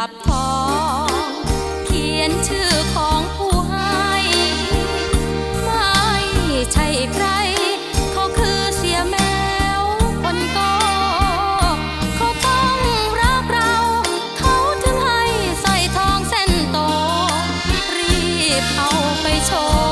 ลับทอง เขียนชื่อของผู้ให้ ไม่ใช่ใคร เขาคือเสียแมวคนโตเขาต้องรักเรา เขาถึงให้ใส่ทองเส้นโต รีบเอาไปโชว์